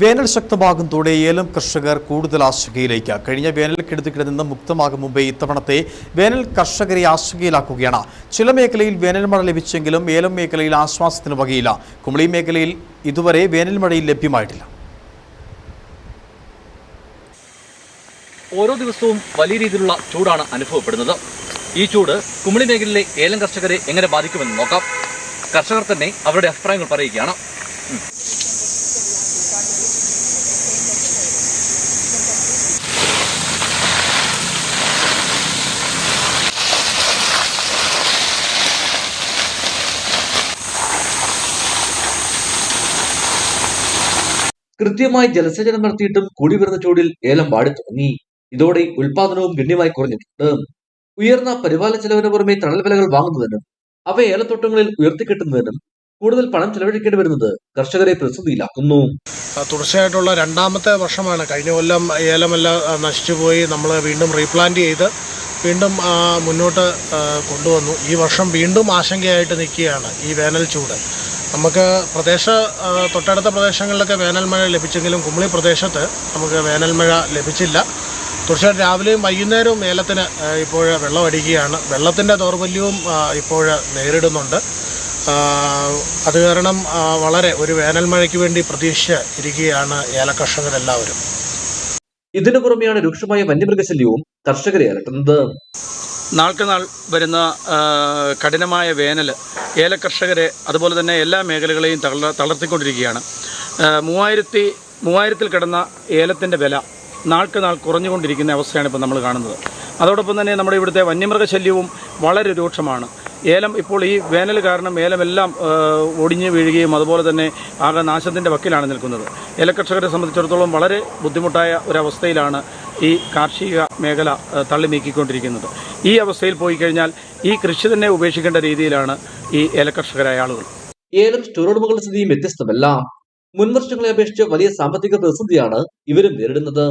വേനൽ ശക്തമാകുന്നതോടെ ഏലം കർഷകർ കൂടുതൽ ആശങ്കയിലേക്ക് കഴിഞ്ഞ വേനൽക്കെടുതികളിൽ നിന്ന് മുക്തമാകും മുമ്പേ ഇത്തവണത്തെ വേനൽ കർഷകരെ ആശങ്കയിലാക്കുകയാണ് ചില മേഖലയിൽ വേനൽ മഴ ലഭിച്ചെങ്കിലും ഏലം മേഖലയിൽ ആശ്വാസത്തിന് വകയില്ല. കുമളി മേഖലയിൽ ഇതുവരെ വേനൽ മഴയിൽ ലഭ്യമായിട്ടില്ല. ഓരോ ദിവസവും വലിയ രീതിയിലുള്ള ചൂടാണ് അനുഭവപ്പെടുന്നത്. ഈ ചൂട് കുമളി മേഖലയിലെ ഏലം കർഷകരെ എങ്ങനെ ബാധിക്കുമെന്ന് നോക്കാം. കർഷകർ തന്നെ അവരുടെ അഭിപ്രായങ്ങൾ പറയുകയാണ്. കൃത്യമായി ജലസേചനം നടത്തിയിട്ടും കൂടി വരുന്ന ചൂടിൽ ഏലം വാടി തുടങ്ങി. ഇതോടെ ഉൽപാദനവും ഗണ്യമായി കുറഞ്ഞിട്ടുണ്ട്. ഉയർന്ന പരിപാലന ചെലവിന് പുറമെ തണൽ വിലകൾ വാങ്ങുന്നതിനും അവ ഏലത്തോട്ടങ്ങളിൽ ഉയർത്തിക്കെട്ടുന്നതിനും കൂടുതൽ പണം ചെലവഴിക്കേണ്ടി വരുന്നത് കർഷകരെ പ്രതിസന്ധിയിലാക്കുന്നു. തുടർച്ചയായിട്ടുള്ള രണ്ടാമത്തെ വർഷമാണ്. കഴിഞ്ഞ കൊല്ലം ഏലമെല്ലാം നശിച്ചുപോയി നമ്മൾ വീണ്ടും റീപ്ലാന്റ് ചെയ്ത് വീണ്ടും മുന്നോട്ട് കൊണ്ടുവന്നു. ഈ വർഷം വീണ്ടും ആശങ്കയായിട്ട് നിൽക്കുകയാണ് ഈ വേനൽ ചൂട്. നമുക്ക് പ്രദേശ തൊട്ടടുത്ത പ്രദേശങ്ങളിലൊക്കെ വേനൽ മഴ ലഭിച്ചെങ്കിലും കുമളി പ്രദേശത്ത് നമുക്ക് വേനൽ മഴ ലഭിച്ചില്ല. തീർച്ചയായിട്ടും രാവിലെയും വൈകുന്നേരവും ഏലത്തിന് ഇപ്പോൾ വെള്ളം അടിക്കുകയാണ്. വെള്ളത്തിന്റെ ദൗർബല്യവും ഇപ്പോൾ നേരിടുന്നുണ്ട്. അത് കാരണം വളരെ ഒരു വേനൽ മഴയ്ക്ക് വേണ്ടി പ്രതീക്ഷ ഇരിക്കുകയാണ് ഏലകർഷകരെല്ലാവരും. ഇതിനു പുറമെയാണ് രൂക്ഷമായ വന്യമൃഗശല്യവും കർഷകരെ അലട്ടുന്നത്. നാൾക്ക് നാൾ വരുന്ന കഠിനമായ വേനൽ ഏലകർഷകരെ അതുപോലെ തന്നെ എല്ലാ മേഖലകളെയും തളർ തളർത്തിക്കൊണ്ടിരിക്കുകയാണ്. മൂവായിരത്തി മൂവായിരത്തിൽ കിടന്ന ഏലത്തിന്റെ വില നാൾക്ക് നാൾ കുറഞ്ഞുകൊണ്ടിരിക്കുന്ന അവസ്ഥയാണ് ഇപ്പോൾ നമ്മൾ കാണുന്നത്. അതോടൊപ്പം തന്നെ നമ്മുടെ ഇവിടുത്തെ വന്യമൃഗശല്യവും വളരെ രൂക്ഷമാണ്. ഏലം ഇപ്പോൾ ഈ വേനൽ കാരണം ഏലമെല്ലാം ഒടിഞ്ഞു വീഴുകയും അതുപോലെ തന്നെ ആകെ നാശത്തിന്റെ വക്കിലാണ് നിൽക്കുന്നത്. ഏലകർഷകരെ സംബന്ധിച്ചിടത്തോളം വളരെ ബുദ്ധിമുട്ടായ ഒരവസ്ഥയിലാണ് ഈ കാർഷിക മേഖല തള്ളി നീക്കിക്കൊണ്ടിരിക്കുന്നത്. ഈ അവസ്ഥയിൽ പോയി കഴിഞ്ഞാൽ ഈ കൃഷി തന്നെ ഉപേക്ഷിക്കേണ്ട രീതിയിലാണ് ഈ ഏലകർഷകരായ ആളുകൾ. ഏലം സ്റ്റോറുടമകളുടെ സ്ഥിതിയും വ്യത്യസ്തമല്ല. മുൻവർഷങ്ങളെ അപേക്ഷിച്ച് വലിയ സാമ്പത്തിക പ്രതിസന്ധിയാണ് ഇവരും നേരിടുന്നത്.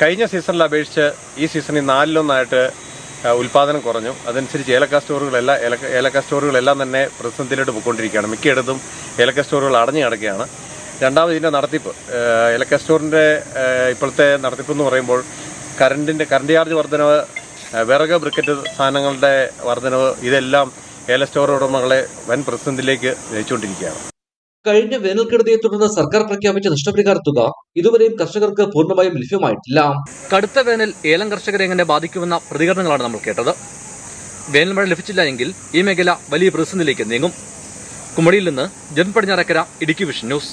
കഴിഞ്ഞ സീസണിൽ അപേക്ഷിച്ച് ഈ സീസണിൽ നാലിലൊന്നായിട്ട് ഉൽപാദനം കുറഞ്ഞു. അതനുസരിച്ച് ഏലക്ക സ്റ്റോറുകളെല്ലാം ഏലക്ക ഏലക്ക സ്റ്റോറുകളെല്ലാം തന്നെ പ്രതിസന്ധിയിലോട്ട് പോയിക്കൊണ്ടിരിക്കുകയാണ്. മിക്കയിടത്തും ഏലക്ക സ്റ്റോറുകൾ അടഞ്ഞു കിടക്കുകയാണ്. രണ്ടാമത് ഇതിന്റെ നടത്തിപ്പ്. ഏലക്ക സ്റ്റോറിന്റെ ഇപ്പോഴത്തെ നടത്തിപ്പ് എന്ന് പറയുമ്പോൾ കറണ്ടിന്റെ കറണ്ട് ചാർജ് വർധനവ് വിറക് ബ്രിക്കറ്റ് സാധനങ്ങളുടെ വർധനവ് ഇതെല്ലാം ഏല സ്റ്റോർ ഉടമകളെ വൻ പ്രതിസന്ധിയിലേക്ക് നയിച്ചുകൊണ്ടിരിക്കുകയാണ്. കഴിഞ്ഞ വേനൽക്കെടുതിയെ തുടർന്ന് സർക്കാർ പ്രഖ്യാപിച്ച നഷ്ടപരിഹാര തുക ഇതുവരെയും കർഷകർക്ക് പൂർണമായും ലഭ്യമായിട്ടില്ല. കടുത്ത വേനൽ ഏലം കർഷകരെ എങ്ങനെ ബാധിക്കുമെന്ന പ്രതികരണങ്ങളാണ് നമ്മൾ കേട്ടത്. വേനൽ മഴ ലഭിച്ചില്ല എങ്കിൽ ഈ മേഖല വലിയ പ്രതിസന്ധിയിലേക്ക് നീങ്ങും. കുമളിയിൽ നിന്ന് Jan Padinjarakkara Idukki vision news.